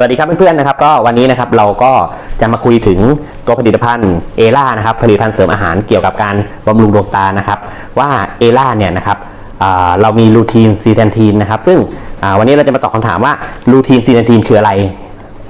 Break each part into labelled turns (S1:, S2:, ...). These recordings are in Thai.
S1: สวัสดีครับเพื่อนๆนะครับก็วันนี้นะครับเราก็จะมาคุยถึงตัวผลิตภัณฑ์เอล่านะครับผลิตภัณฑ์เสริมอาหารเกี่ยวกับการบำรุงดวงตานะครับว่าเอล่าเนี่ยนะครับเรามีลูทีนซีแทนทีนนะครับซึ่งวันนี้เราจะมาตอบคำถามว่าลูทีนซีแทนทีนคืออะไร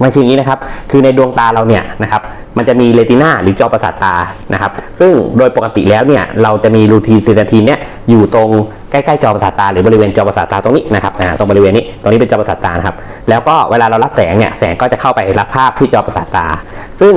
S1: มันคืออย่างนี้นะครับ คือในดวงตาเราเนี่ยนะครับ มันจะมีเรตินาหรือจอประสาทตานะครับ ซึ่งโดยปกติแล้วเนี่ยเราจะมีรูทีนซีเตทีนเนี่ยอยู่ตรงใกล้ๆจอประสาทตาหรือบริเวณจอประสาทตาตรงนี้นะครับอ่าตรงบริเวณนี้ตรงนี้เป็นจอประสาทตานะครับ แล้วก็เวลาเรารับแสงเนี่ยแสงก็จะเข้าไปรับภาพที่จอประสาทตา ซึ่ง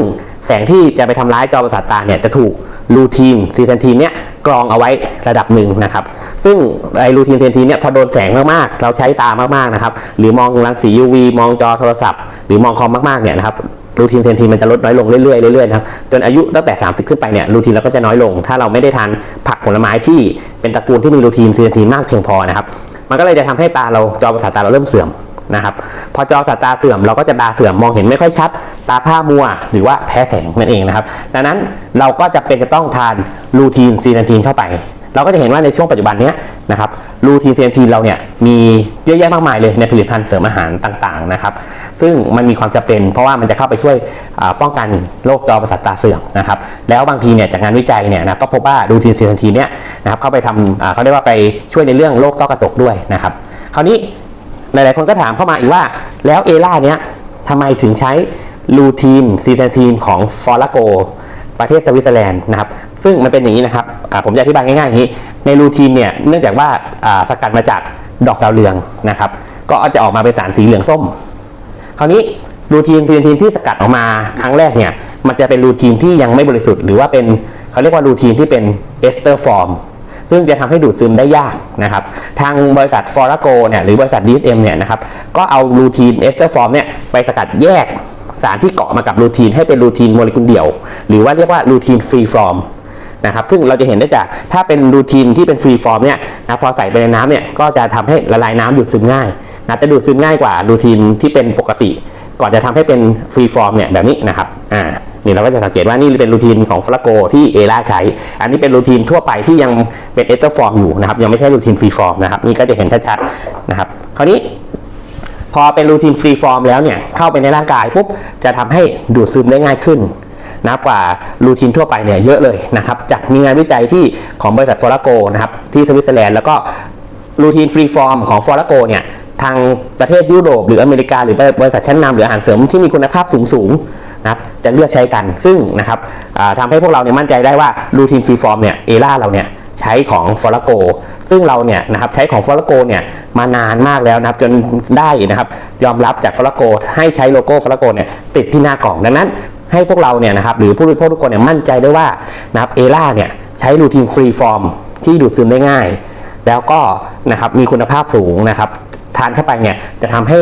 S1: แสงที่จะไปทำร้ายจอประสาทตาเนี่ยจะถูกรูทีนซีเทนทีนเนี่ย กรองเอาไว้ระดับหนึ่งนะครับ ซึ่งไอรูทีนเทนทีเนี่ยพอโดนแสงมากๆ เราใช้ตามากๆนะครับ หรือมองรังสี UV มองจอโทรศัพท์ หรือมองคอมมากๆเนี่ยนะครับรูทีนเซนทีมันจะลดน้อยลงเรื่อยๆเรื่อยๆนะครับจนอายุตั้งแต่ 30 ขึ้นไปเนี่ยรูทีนเราก็จะน้อยลง ถ้าเราไม่ได้ทานผักผลไม้ที่เป็นตระกูลที่มีรูทีนเซนทีมากเพียงพอนะครับ มันก็เลยจะทำให้ตาเราจอประสาทตาเราเริ่มเสื่อม นะครับ พอจอสาทตาเสื่อมเราก็จะตาเสื่อมมองเห็นไม่ค่อยชัด ตาผ้ามัว หรือว่าแพ้แสงนั่นเองนะครับ ดังนั้นเราก็จะเป็นจะต้องทานรูทีนซีนทีนเข้าไป เราก็จะเห็นว่าในช่วงปัจจุบันนี้นะครับรูทีนเซนทีนเราเนี่ยมีเยอะแยะมากมายเลยในผลิตภัณฑ์เสริมอาหารต่างๆนะครับ ซึ่งมันมีความจำเป็น เพราะว่ามันจะเข้าไปช่วยป้องกันโรคจอประสาทตาเสื่อมนะครับ แล้วบางทีเนี่ยจากงานวิจัยเนี่ยนะก็พบว่ารูทีนเซนทีนเนี่ยนะครับเข้าไปทำเขาเรียกว่าไปช่วยในเรื่องโรคต้อกระจกด้วยนะครับ คราวนี้ หลาย ๆ คนก็ถามเข้ามาอีกว่าแล้วเอล่าเนี้ยทำไมถึงใช้รูทีนซีเซนทีนของฟอร์ลาโกประเทศสวิตเซอร์แลนด์นะครับ ซึ่งมันเป็นอย่างนี้นะครับผมจะอธิบายง่ายๆอย่างนี้ ในรูทีนเนี่ยเนื่องจากว่าสกัดมาจากดอกดาวเรืองนะครับ ก็จะออกมาเป็นสารสีเหลืองส้ม คราวนี้รูทีนซีนทีนที่สกัดออกมาครั้งแรกเนี่ยมันจะเป็นรูทีนที่ยังไม่บริสุทธิ์หรือว่าเป็นเขาเรียกว่ารูทีนที่เป็นเอสเตอร์ฟอร์ม ซึ่งจะทำให้ดูดซึมได้ยากนะครับทางบริษัทฟอร์โกเนี่ยหรือบริษัท DSM เนี่ยนะครับก็เอารูทีนเอสเตอร์ฟอร์มเนี่ยไปสกัดแยกสารที่เกาะมากับรูทีนให้เป็นรูทีนโมเลกุลเดี่ยว หรือว่าเรียกว่ารูทีนฟรีฟอร์มนะครับซึ่งเราจะเห็นได้จากถ้าเป็นรูทีนที่เป็นฟรีฟอร์มเนี่ยนะพอใส่ไปในน้ำเนี่ยก็จะทำให้ละลายน้ำดูดซึมง่ายนะจะดูดซึมง่ายกว่ารูทีนที่เป็นปกติ ก่อนจะทำให้เป็นฟรีฟอร์มเนี่ยแบบนี้นะครับอ่า นี่เราก็จะสังเกตว่านี่เป็นรูทีนของฟลาโกที่เอล่าใช้ อันนี้เป็นรูทีนทั่วไปที่ยังเป็นเอสเตอร์ฟอร์มอยู่นะครับ ยังไม่ใช่รูทีนฟรีฟอร์มนะครับ นี่ก็จะเห็นชัดๆนะครับ คราวนี้พอเป็นรูทีนฟรีฟอร์มแล้วเนี่ย เข้าไปในร่างกายปุ๊บ จะทำให้ดูดซึมได้ง่ายขึ้นนะกว่ารูทีนทั่วไปเนี่ยเยอะเลยนะครับ จากมีงานวิจัยที่ของบริษัทฟอร์โกนะครับที่สวิตเซอร์แลนด์แล้วก็รูทีนฟรีฟอร์มของฟอร์โกเนี่ยทางประเทศยุโรปหรืออเมริกาหรือบริษัทชั้นนำหรืออาหารเสริมที่มีคุณภาพสูงๆ นะครับจะเลือกใช้กันซึ่งนะครับทำให้พวกเราเนี่ยมั่นใจได้ว่ารูทีนฟรีฟอร์มเนี่ยเอล่าเราเนี่ยใช้ของฟอร์โกซึ่งเราเนี่ยนะครับใช้ของฟอร์โกเนี่ยมานานมากแล้วนะครับจนได้นะครับยอมรับจากฟอร์โกให้ใช้โลโก้ฟอร์โกเนี่ยติดที่หน้ากล่องดังนั้นให้พวกเราเนี่ยนะครับหรือผู้บริโภคทุกคนเนี่ยมั่นใจได้ว่านะครับเอล่าเนี่ยใช้รูทีนฟรีฟอร์มที่ดูดซึมได้ง่าย แล้วก็นะครับมีคุณภาพสูงนะครับทานเข้าไปเนี่ยจะทำให้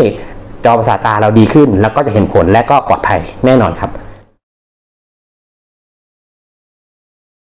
S1: จอประสาทตาเราดีขึ้น แล้วก็จะเห็นผลและก็ปลอดภัยแน่นอนครับ